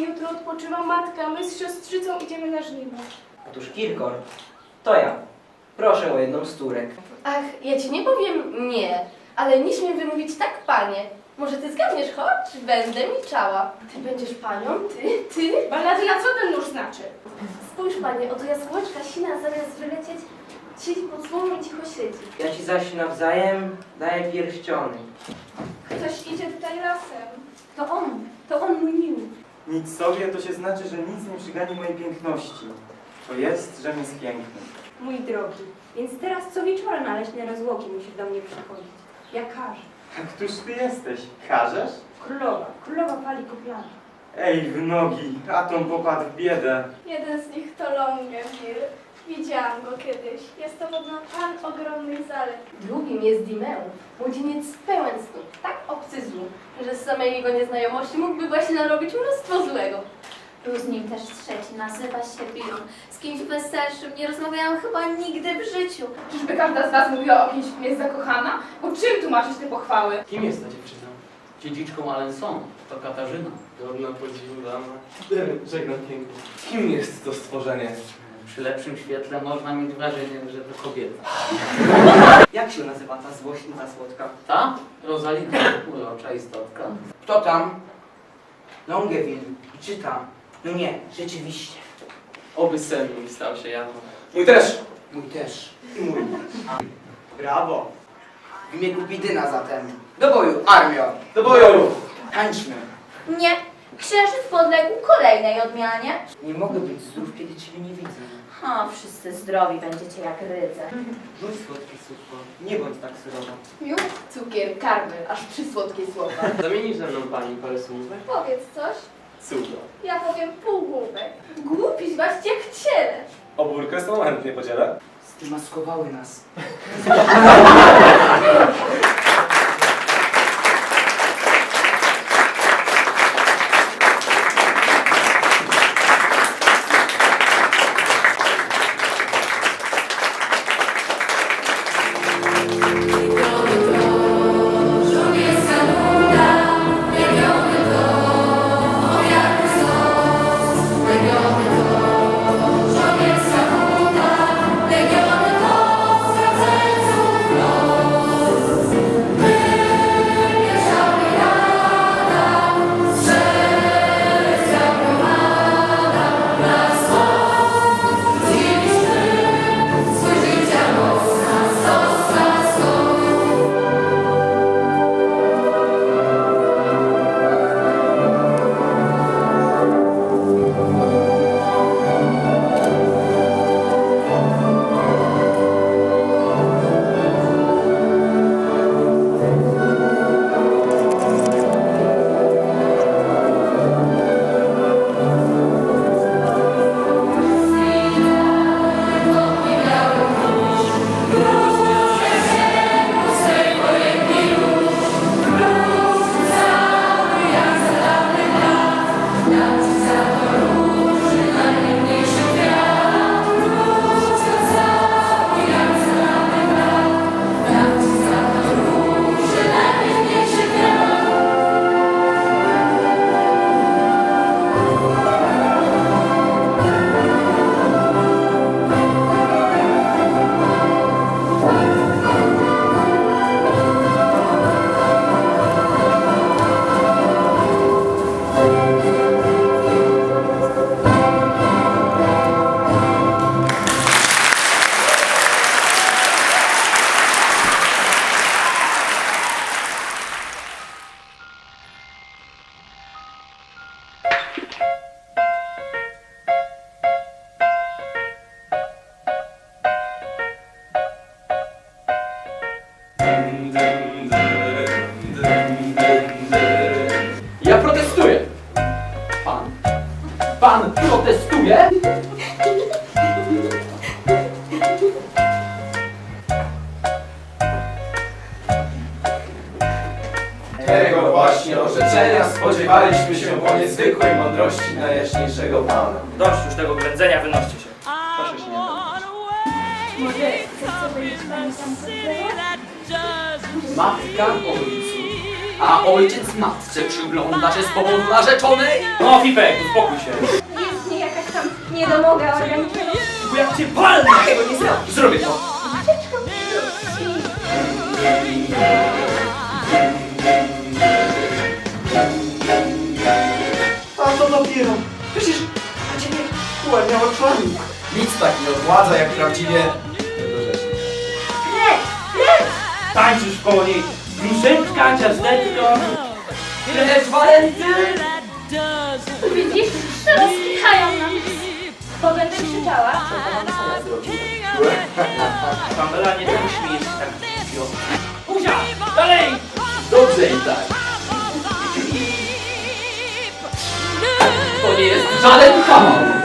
jutro odpoczywa matka, my z siostrzycą idziemy na żniwo. Otóż Kirkor, to ja. Proszę o jedną z turek. Ach, ja ci nie powiem nie, ale nie śmiem wymówić tak, panie. Może ty zgadniesz, choć będę milczała. Ty będziesz panią? Ty? Ty? Balladyna, co ten nóż znaczy? Spójrz, panie, oto jaskółeczka sina zamiast wylecieć, siedzi pod słomą i cicho siedzi. Ja ci zaś nawzajem daję pierściony. Ktoś idzie tutaj lasem. To on, to on mój miły. Nic sobie to się znaczy, że nic nie przygani mojej piękności. To jest, że jest piękny. Mój drogi, więc teraz co wieczora na leśne rozłogi musisz do mnie przychodzić. Ja każę. A któż ty jesteś? Każesz? Królowa, królowa pali kopiana. Ej, w nogi, Atom popadł w biedę. Jeden z nich to Longeville. Widziałam go kiedyś. Jest to podobno pan ogromnych zalet. Drugim jest Dimeu, młodzieniec pełen snów, tak obcy złu, że z samej jego nieznajomości mógłby właśnie narobić mnóstwo złego. Był z nim też trzeci, nazywa się Bion. Z kimś weselszym nie rozmawiałam chyba nigdy w życiu. Czyżby każda z was mówiła o kimś, w kim jest zakochana? Bo czym tłumaczyć te pochwały? Kim jest ta dziewczyna? Dziedziczką Alenson. To Katarzyna. Godna podziwu dama. Żegnam pięknie. Kim jest to stworzenie? Przy lepszym świetle można mieć wrażenie, że to kobieta. Jak się nazywa ta złośliwa słodka? Ta? Rosalina, urocza istotka. Kto tam? Longeville. I czyta. No nie, rzeczywiście. Oby sen mój stał się jawą. Mój też. Mój też. I mój. Brawo. W imię Kupidyna zatem. Do boju, armio. Do boju! Tańczmy. Nie, księżyc podległ kolejnej odmianie. Nie mogę być zdrów, kiedy ciebie nie widzę. Ha, wszyscy zdrowi będziecie jak rydze. Rzuć słodkie słówko. Nie bądź tak surowa. Miód, cukier, karmel, aż przysłodkie słowa. Zamienisz ze mną pani parę słówek? Powiedz coś. Cudno. Ja powiem półgłówek. Głupi zwać jak ciele. Obórkę z tą chętnie podzielę. Zdemaskowały nas. Pan protestuje? Tego właśnie orzeczenia spodziewaliśmy się po niezwykłej mądrości najjaśniejszego Pana. Dość już tego ględzenia, wynoście się. Proszę się nie bawić. Może chcesz sobie iść pani tam pod drzewo? Matka ojcu. A ojciec matce przygląda się z powodu narzeczonej. No, Fipek, uspokój się. Jest w niej jakaś tam niedomoga organicznego. Bo jak cię palnę, tego nie zrobię. Zrobię to. A to dopiero. Przecież na ciebie ułaniał oczami. Nic tak nie odładza jak prawdziwie niedorzecznie. Tańczysz koło niej. Gruszeczka, ciasteczko. Lecz Walenty! Widzisz? Rozkichają nam. Bo będę krzyczała. Pamela, nie tak śmiejesz się tak głupio. Buzia, dalej! Dobrze i tak. To nie jest żaden kawał.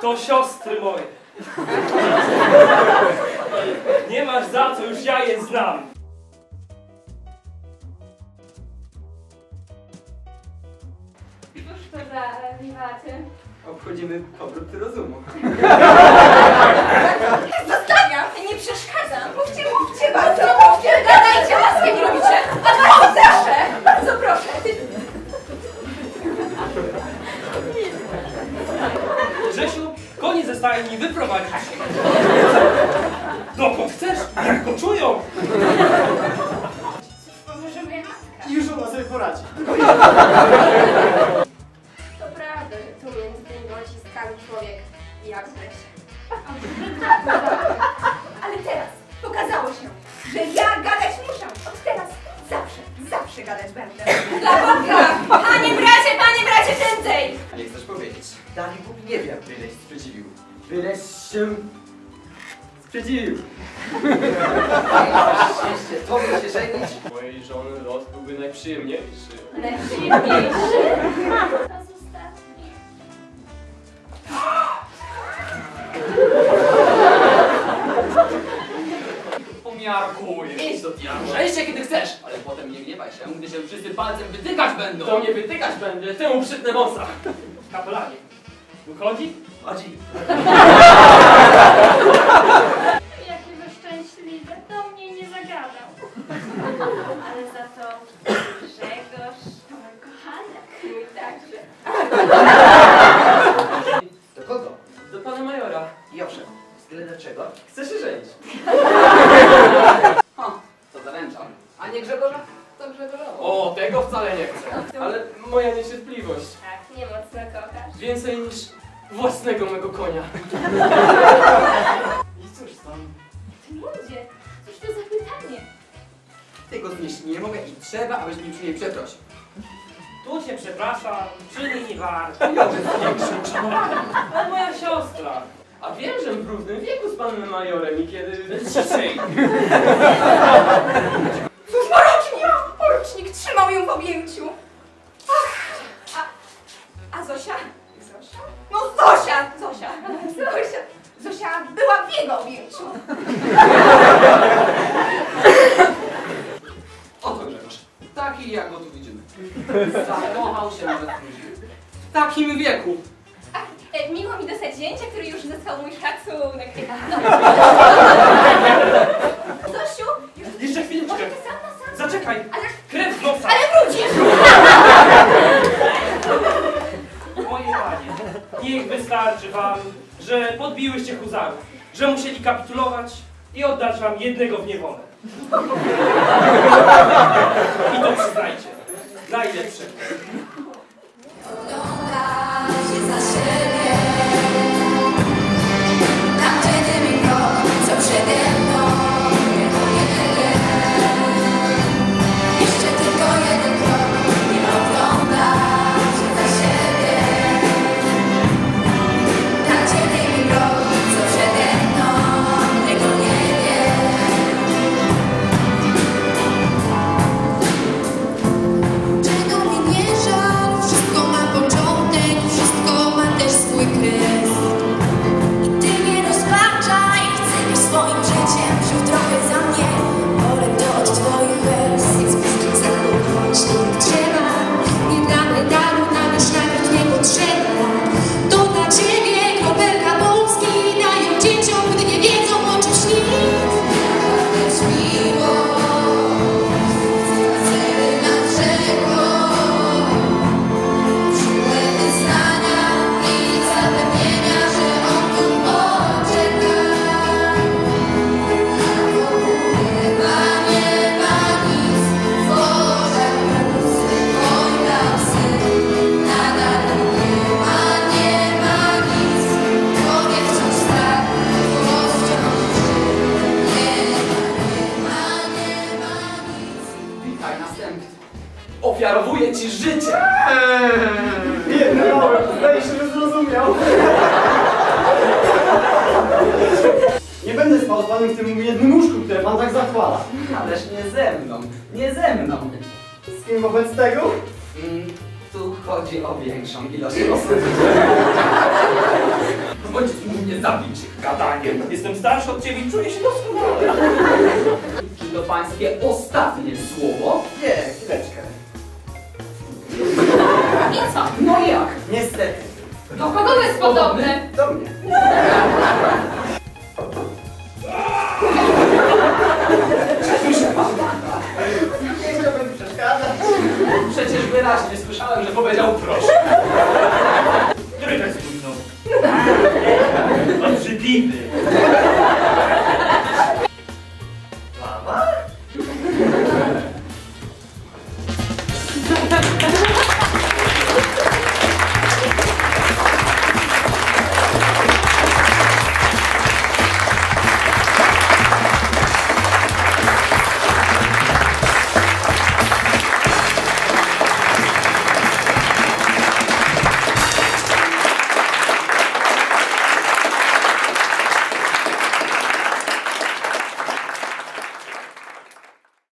To siostry moje. Nie masz za co, już ja je znam. Cóż to za wiwaty? Obchodzimy obrót rozumu. Zostawiam, nie przeszkadzam. Stajni wyprowadzić. Dokąd chcesz? Jak go czują? Pomoże moja matka. Już ona sobie poradzi. To prawda, że tu między tymi pociskami człowiek jak się. Sprzeciwił. Szczęście, tobie się żenić. Mojej żony los byłby najprzyjemniejszy. Najsilniejszy. A z ostatnich. Pomiarkuję. Idź do diabła. Szczęście kiedy chcesz, ale potem nie gniewaj się, gdy się wszyscy palcem wytykać będą. To nie wytykać będę, temu przytnę wąsa. Kapelanie. Wychodzi? Chodzi. nie chcę. Ale moja niecierpliwość. Tak, nie mocno kochasz. Więcej niż własnego mego konia. I cóż tam? Ty ludzie, cóż to za pytanie? Tego znieść nie mogę i trzeba, abyś mi przy niej przeprosił. Tu cię przepraszam, czyny nie warto. Ja. Ale moja siostra. A wiem, że w równym wieku z panem majorem i kiedy... Ciszej. dostać zdjęcia, który już zyskał mój szacunek. No. Zosiu, już Jeszcze chwileczkę. może ty sam na sam. Zaczekaj. Ale, Krew z nosa. ale wrócisz! Moje panie, niech wystarczy wam, że podbiłyście huzarów, że musieli kapitulować i oddać wam jednego w niewolę. I to przyznajcie, najlepszego. Ależ nie ze mną, nie ze mną. Z kim wobec tego? Mm, Tu chodzi o większą ilość osób. Bądź mnie zabić gadaniem. Jestem starszy od ciebie i czuję się doskonale. Czy to pańskie ostatnie słowo? Nie, chwileczkę. I co? No jak? Niestety, Do kogo jest podobne? do mnie.